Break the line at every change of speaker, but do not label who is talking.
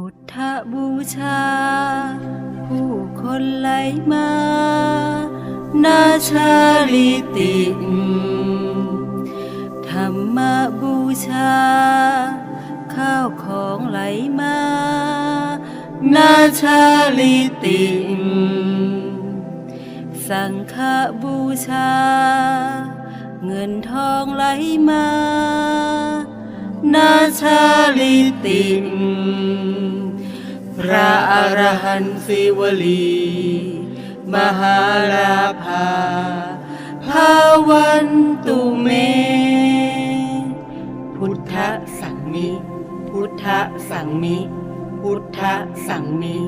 พุทธบูชา ผู้คนไหลมา นาชาลิติธรรมบูชา ข้าวของไหลมา นาชาลิติสังฆบูชา เงินทองไหลมา นาชาลิติพระอรหันต์ศิวลี มหาลาภาภาวันตุเม พุทธสังมิ พุทธสังมิ พุทธสังมิ